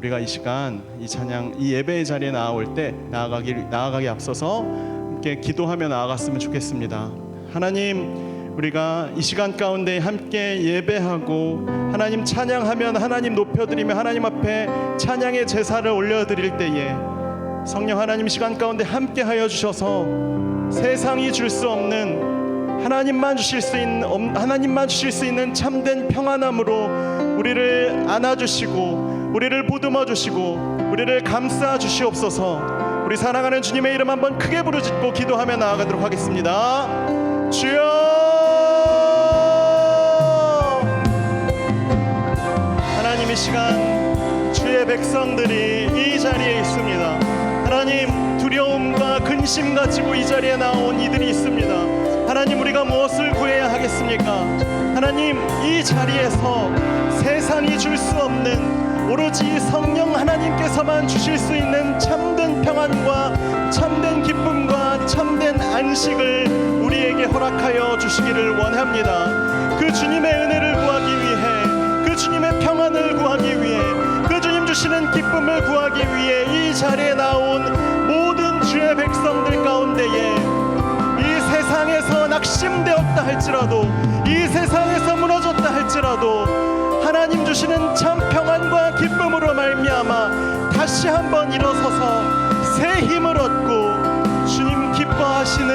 우리가 이 시간 이 찬양 이 예배의 자리에 나아올 때 나아가기 나아가기 앞서서 함께 기도하며 나아갔으면 좋겠습니다. 하나님 우리가 이 시간 가운데 함께 예배하고 하나님 찬양하면 하나님 높여드리며 하나님 앞에 찬양의 제사를 올려드릴 때에 성령 하나님 이 시간 가운데 함께 하여 주셔서 세상이 줄 수 없는 하나님만 주실 수 있는 엄- 하나님만 주실 수 있는 참된 평안함으로 우리를 안아주시고 우리를 보듬어 주시고 우리를 감싸 주시옵소서. 우리 사랑하는 주님의 이름 한번 크게 부르짖고 기도하며 나아가도록 하겠습니다. 주여 하나님 이 시간 주의 백성들이 이 자리에 있습니다. 하나님 두려움과 근심 가지고 이 자리에 나온 이들이 있습니다. 하나님 우리가 무엇을 구해야 하겠습니까? 하나님 이 자리에서 세상이 줄 수 없는 오로지 성령 하나님께서만 주실 수 있는 참된 평안과 참된 기쁨과 참된 안식을 우리에게 허락하여 주시기를 원합니다. 그 주님의 은혜를 구하기 위해 그 주님의 평안을 구하기 위해 그 주님 주시는 기쁨을 구하기 위해 이 자리에 나온 모든 주의 백성들 가운데에 이 세상에서 낙심되었다 할지라도 이 세상에서 무너졌다 할지라도 하나님 주시는 참 평안과 기쁨으로 말미암아 다시 한번 일어서서 새 힘을 얻고 주님 기뻐하시는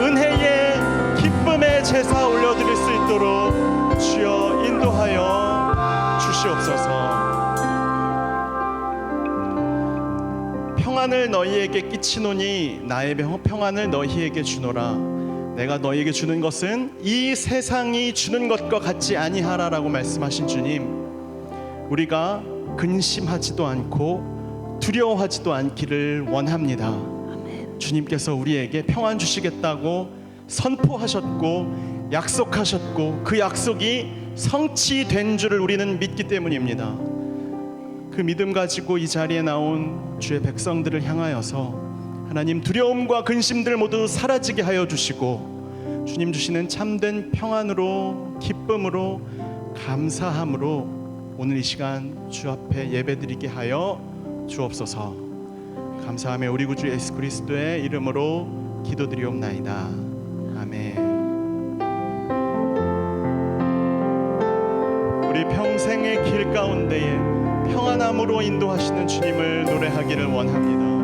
은혜의 기쁨의 제사 올려드릴 수 있도록 주여 인도하여 주시옵소서. 평안을 너희에게 끼치노니 나의 병- 평안을 너희에게 주노라. 내가 너희에게 주는 것은 이 세상이 주는 것과 같지 아니하라라고 말씀하신 주님. 우리가 근심하지도 않고 두려워하지도 않기를 원합니다. 주님께서 우리에게 평안 주시겠다고 선포하셨고 약속하셨고 그 약속이 성취된 줄을 우리는 믿기 때문입니다. 그 믿음 가지고 이 자리에 나온 주의 백성들을 향하여서 하나님 두려움과 근심들 모두 사라지게 하여 주시고 주님 주시는 참된 평안으로 기쁨으로 감사함으로 오늘 이 시간 주 앞에 예배드리게 하여 주옵소서. 감사하며 우리 구주 예수 그리스도의 이름으로 기도드리옵나이다. 아멘. 우리 평생의 길 가운데에 평안함으로 인도하시는 주님을 노래하기를 원합니다.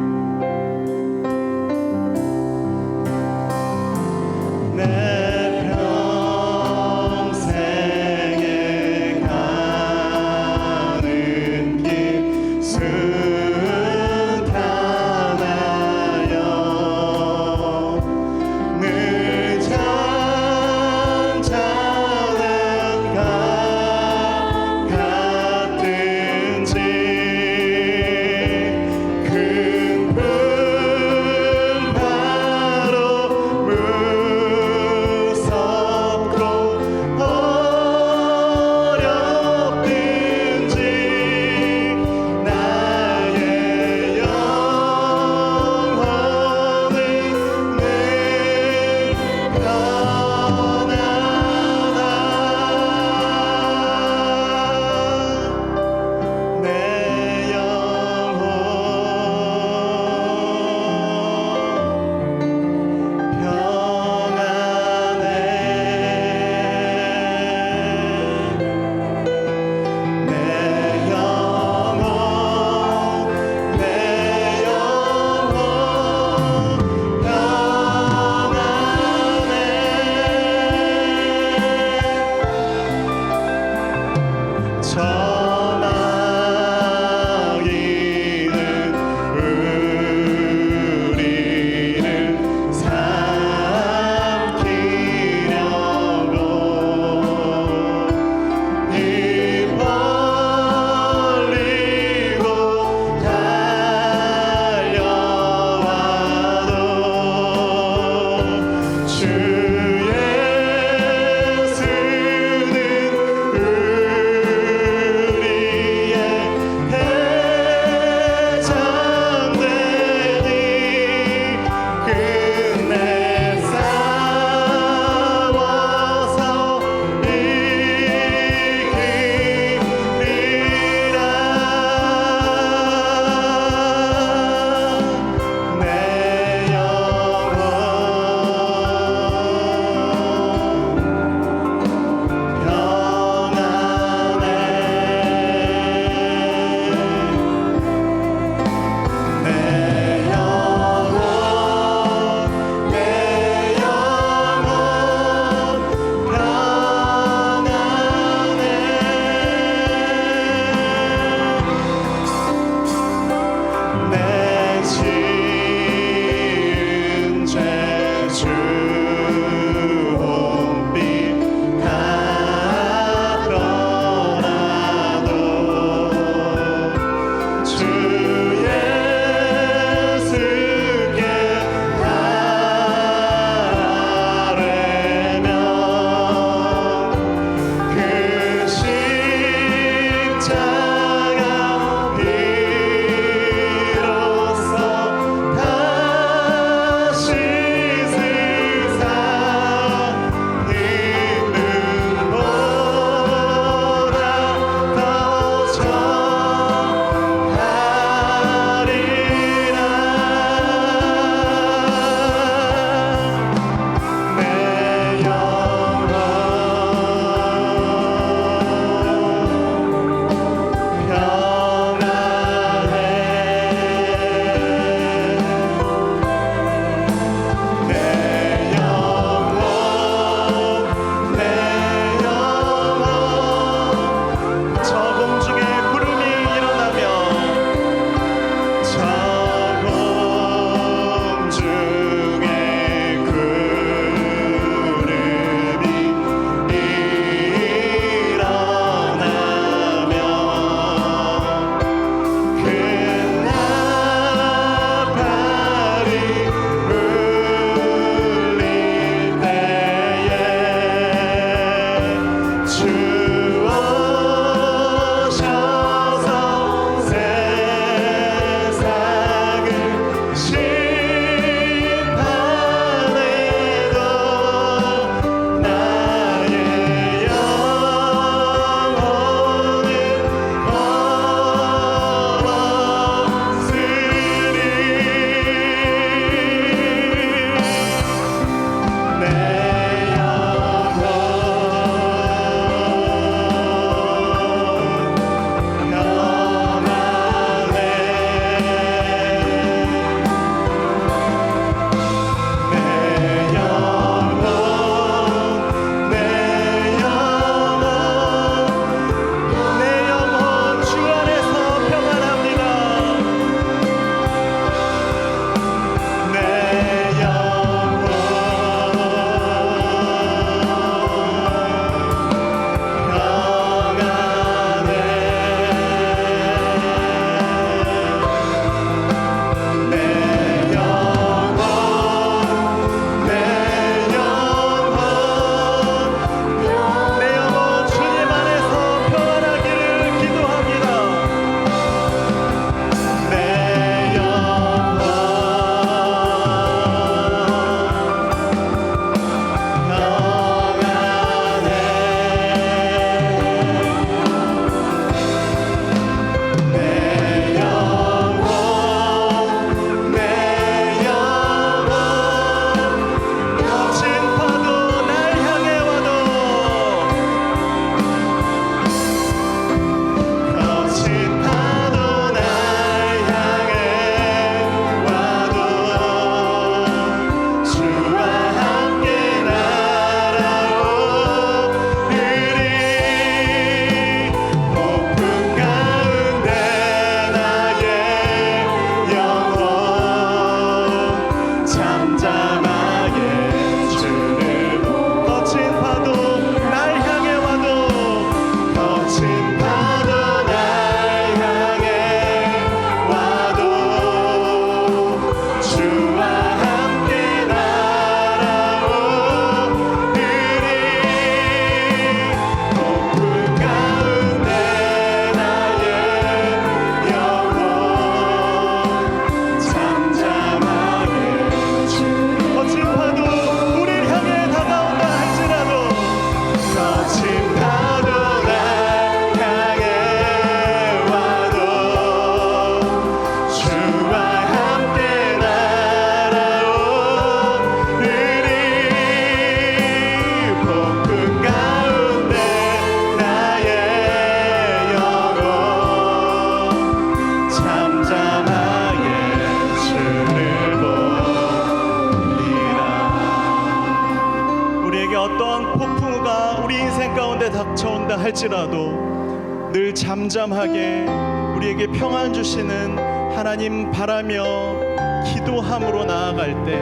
회개하며 기도함으로 나아갈 때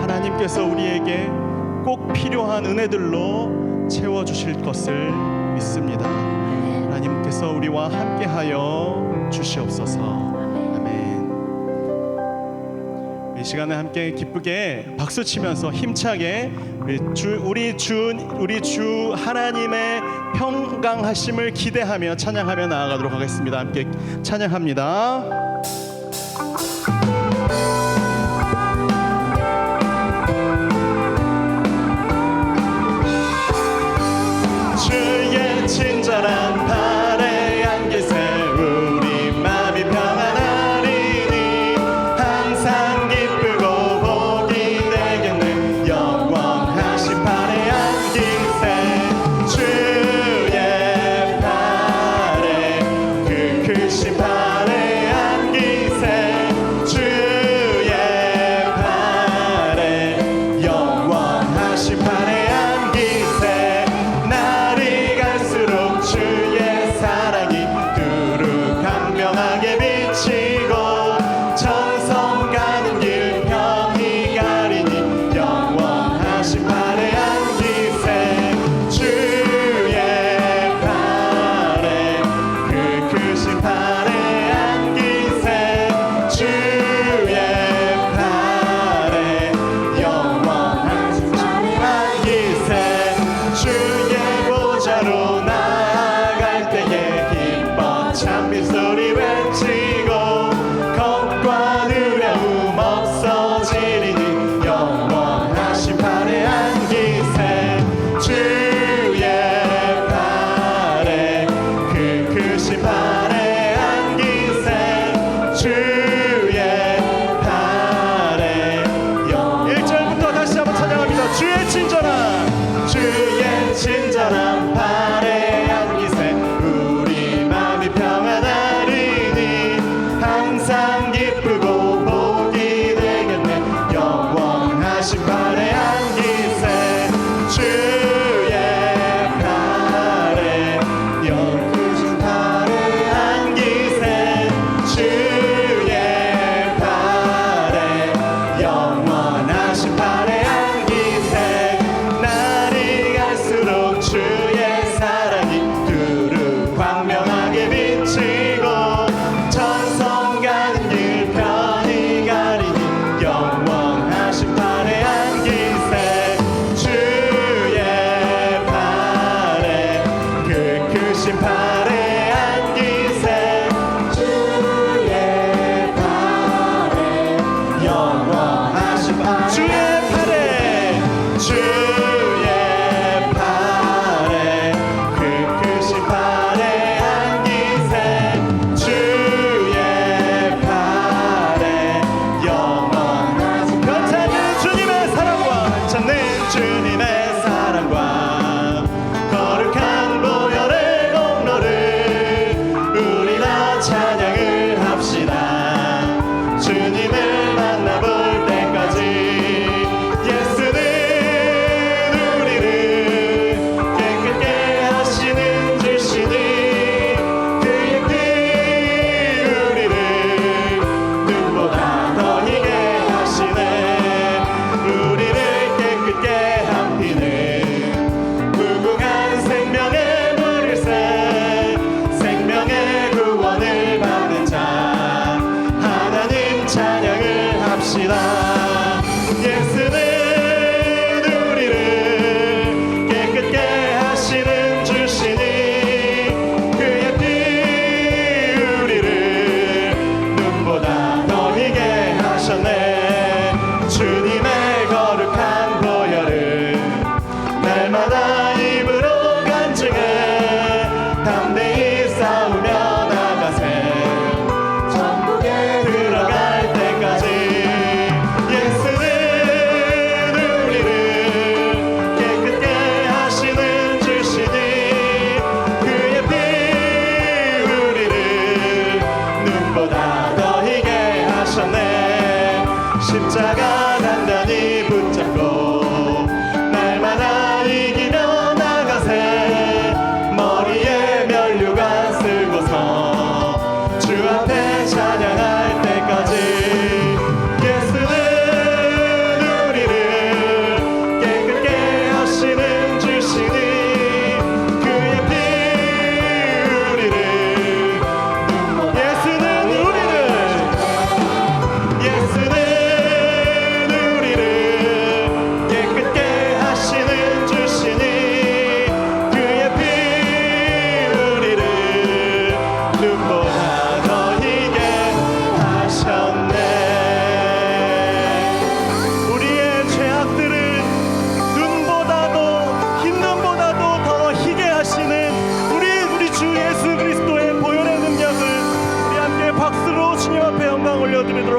하나님께서 우리에게 꼭 필요한 은혜들로 채워주실 것을 믿습니다. 하나님께서 우리와 함께하여 주시옵소서. 아멘. 이 시간에 함께 기쁘게 박수 치면서 힘차게 우리 주 우리 주 우리 주 하나님의 평강하심을 기대하며 찬양하며 나아가도록 하겠습니다. 함께 찬양합니다.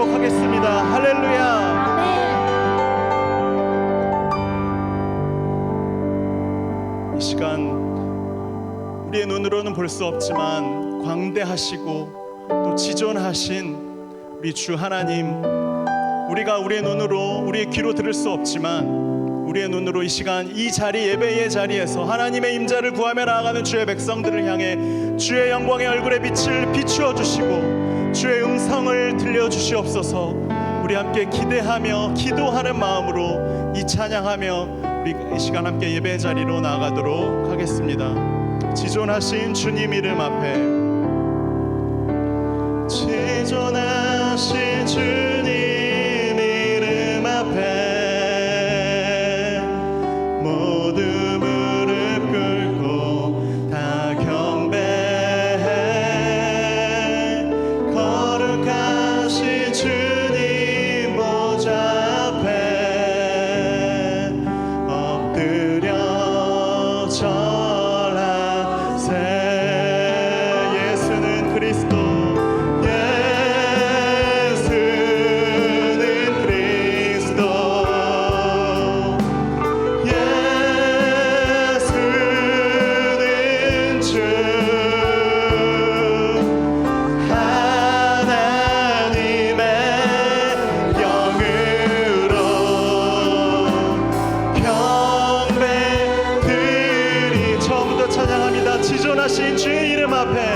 기도하도록 하겠습니다. 할렐루야. 아멘. 이 시간 우리의 눈으로는 볼 수 없지만 광대하시고 또 지존하신 우리 주 하나님 우리가 우리의 눈으로 우리의 귀로 들을 수 없지만 우리의 눈으로 이 시간 이 자리 예배의 자리에서 하나님의 임자를 구하며 나아가는 주의 백성들을 향해 주의 영광의 얼굴에 빛을 비추어 주시고 주의 음성을 들려주시옵소서. 우리 함께 기대하며 기도하는 마음으로 이 찬양하며 우리 이 시간 함께 예배 자리로 나아가도록 하겠습니다. 지존하신 주님 이름 앞에. 지존하신 주 Yeah.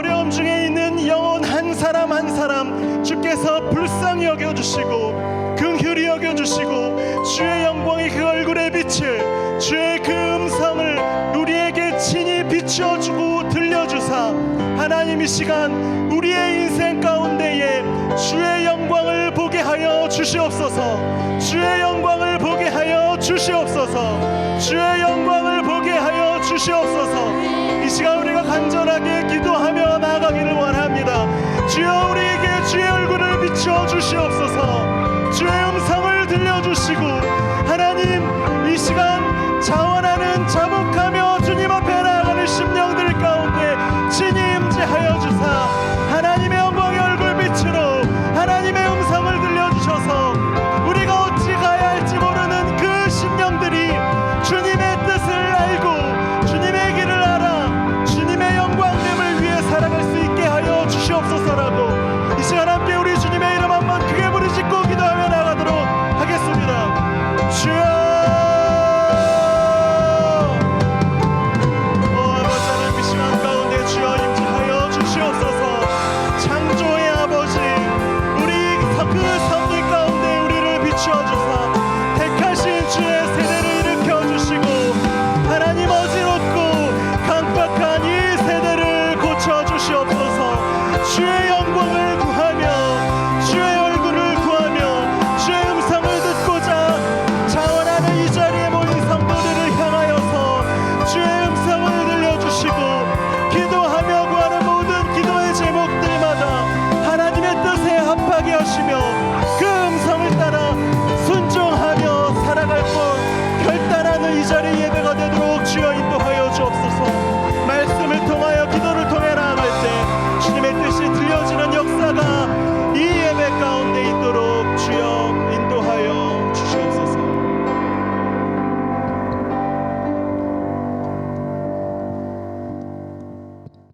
어려움 중에 있는 영혼 한 사람 한 사람 주께서 불쌍히 여겨주시고 긍휼히 여겨주시고 주의 영광이 그 얼굴에 빛을 주의 그 음성을 우리에게 친히 비추어주고 들려주사 하나님 이 시간 우리의 인생 가운데에 주의 영광을 보게 하여 주시옵소서. 주의 영광을 보게 하여 주시옵소서. 주의 영광을 보게 하여 주시옵소서. 이 시간 우리가 간절하게 기도하며 나가기를 원합니다. 주여 우리에게 주의 얼굴을 비추어 주시옵소서. 주의 음성을 들려주시고